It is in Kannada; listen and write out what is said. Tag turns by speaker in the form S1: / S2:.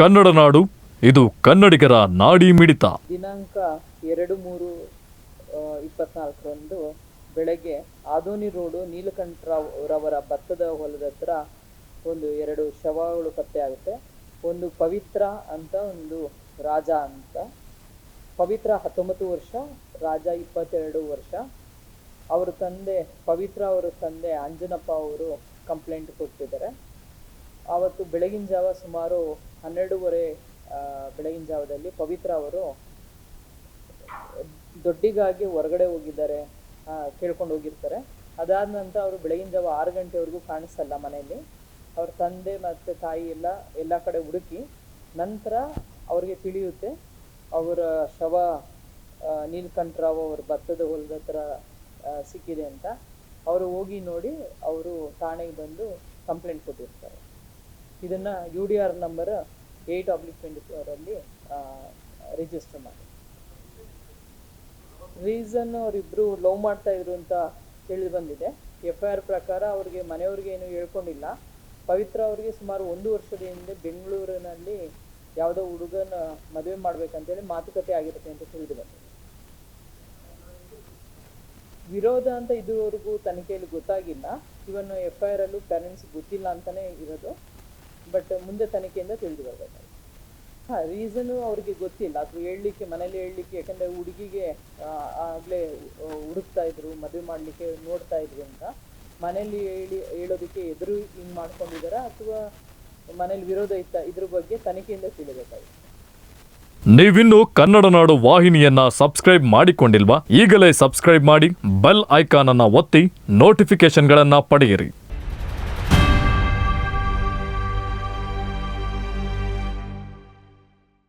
S1: ಕನ್ನಡ ನಾಡು, ಇದು ಕನ್ನಡಿಗರ ನಾಡಿ ಮಿಡಿತ.
S2: ದಿನಾಂಕ ಎರಡು ಮೂರು ಇಪ್ಪತ್ನಾಲ್ಕರಂದು ಬೆಳಗ್ಗೆ ಆದೋನಿ ರೋಡು ನೀಲಕಂಠರಾವ್ ರವರ ಭತ್ತದ ಹೊಲದ ಹತ್ರ ಒಂದು ಎರಡು ಶವಗಳು ಪತ್ತೆಯಾಗುತ್ತೆ ಒಂದು ಪವಿತ್ರ ಅಂತ ಒಂದು ರಾಜ ಅಂತ. ಪವಿತ್ರ ಹತ್ತೊಂಬತ್ತು ವರ್ಷ, ರಾಜ ಇಪ್ಪತ್ತೆರಡು ವರ್ಷ. ಅವರ ತಂದೆ ಪವಿತ್ರ ಅವರ ತಂದೆ ಅಂಜನಪ್ಪ ಅವರು ಕಂಪ್ಲೇಂಟ್ ಕೊಟ್ಟಿದ್ದಾರೆ. ಆವತ್ತು ಬೆಳಗಿನ ಜಾವ ಸುಮಾರು ಹನ್ನೆರಡೂವರೆ ಬೆಳಗಿನ ಜಾವದಲ್ಲಿ ಪವಿತ್ರ ಅವರು ದೊಡ್ಡಿಗಾಗಿ ಹೊರಗಡೆ ಹೋಗಿದ್ದಾರೆ ಕೇಳ್ಕೊಂಡು ಹೋಗಿರ್ತಾರೆ. ಅದಾದ ನಂತರ ಅವರು ಬೆಳಗಿನ ಜಾವ ಆರು ಗಂಟೆವರೆಗೂ ಕಾಣಿಸಲ್ಲ ಮನೆಯಲ್ಲಿ. ಅವ್ರ ತಂದೆ ಮತ್ತು ತಾಯಿ ಎಲ್ಲ ಎಲ್ಲ ಕಡೆ ಹುಡುಕಿ ನಂತರ ಅವ್ರಿಗೆ ತಿಳಿಯುತ್ತೆ, ಅವರ ಶವ ನೀಲಕಂಠರಾವ್ ಅವ್ರ ಭತ್ತದ ಹೊಲದ ಹತ್ರ ಸಿಕ್ಕಿದೆ ಅಂತ. ಅವರು ಹೋಗಿ ನೋಡಿ, ಅವರು ಠಾಣೆಗೆ ಬಂದು ಕಂಪ್ಲೇಂಟ್ ಕೊಟ್ಟಿರ್ತಾರೆ. ಇದನ್ನ U D R number eight oblique twenty ಫೋರಲ್ಲಿ register ಮಾಡಿ. ರೀಸನ್ ಅವರಿಬ್ಬರು ಲವ್ ಮಾಡ್ತಾ ಇದ್ರು ಅಂತ ತಿಳಿದು ಬಂದಿದೆ. ಎಫ್ ಐ ಆರ್ ಪ್ರಕಾರ ಅವ್ರಿಗೆ ಮನೆಯವ್ರಿಗೆ ಏನು ಹೇಳ್ಕೊಂಡಿಲ್ಲ. ಪವಿತ್ರ ಅವರಿಗೆ ಸುಮಾರು ಒಂದು ವರ್ಷದ ಹಿಂದೆ ಬೆಂಗಳೂರಿನಲ್ಲಿ ಯಾವುದೋ ಹುಡುಗನ ಮದುವೆ ಮಾಡ್ಬೇಕಂತೇಳಿ ಮಾತುಕತೆ ಆಗಿರುತ್ತೆ ಅಂತ ತಿಳಿದು ಬಂದಿದೆ. ವಿರೋಧ ಅಂತ ಇದುವರೆಗೂ ತನಿಖೆಯಲ್ಲಿ ಗೊತ್ತಾಗಿಲ್ಲ. ಇವನ್ ಎಫ್ ಐ ಆರ್ ಅಲ್ಲೂ ಪೇರೆಂಟ್ಸ್ ಗೊತ್ತಿಲ್ಲ ಅಂತಾನೆ ಇರೋದು. ಬಟ್ ಮುಂದೆ ತನಿಖೆಯಿಂದ ತಿಳಿದು ಬರ್ಬೇಕಾಗುತ್ತೆ ಹಾ ರೀಸನು ಅವ್ರಿಗೆ ಗೊತ್ತಿಲ್ಲ. ಅಥವಾ ಹೇಳಲಿಕ್ಕೆ ಮನೇಲಿ ಹೇಳಲಿಕ್ಕೆ, ಯಾಕಂದರೆ ಹುಡುಗಿಗೆ ಆಗಲೇ ಹುಡುಕ್ತಾ ಇದ್ರು, ಮದುವೆ ಮಾಡಲಿಕ್ಕೆ ನೋಡ್ತಾ ಇದ್ರು ಅಂತ. ಮನೇಲಿ ಹೇಳಿ, ಹೇಳೋದಕ್ಕೆ ಎದುರು ಹಿಂಗ್ ಮಾಡ್ಕೊಂಡಿದಾರ? ಅಥವಾ ಮನೇಲಿ ವಿರೋಧ ಇತ್ತ, ಇದ್ರ ಬಗ್ಗೆ ತನಿಖೆಯಿಂದ ತಿಳಿಬೇಕಾಗುತ್ತೆ
S1: ನೀವಿನ್ನು ಕನ್ನಡ ನಾಡು ವಾಹಿನಿಯನ್ನ ಸಬ್ಸ್ಕ್ರೈಬ್ ಮಾಡಿಕೊಂಡಿಲ್ವಾ? ಈಗಲೇ ಸಬ್ಸ್ಕ್ರೈಬ್ ಮಾಡಿ ಬೆಲ್ ಐಕಾನ್ ಒತ್ತಿ ನೋಟಿಫಿಕೇಶನ್ಗಳನ್ನ ಪಡೆಯಿರಿ.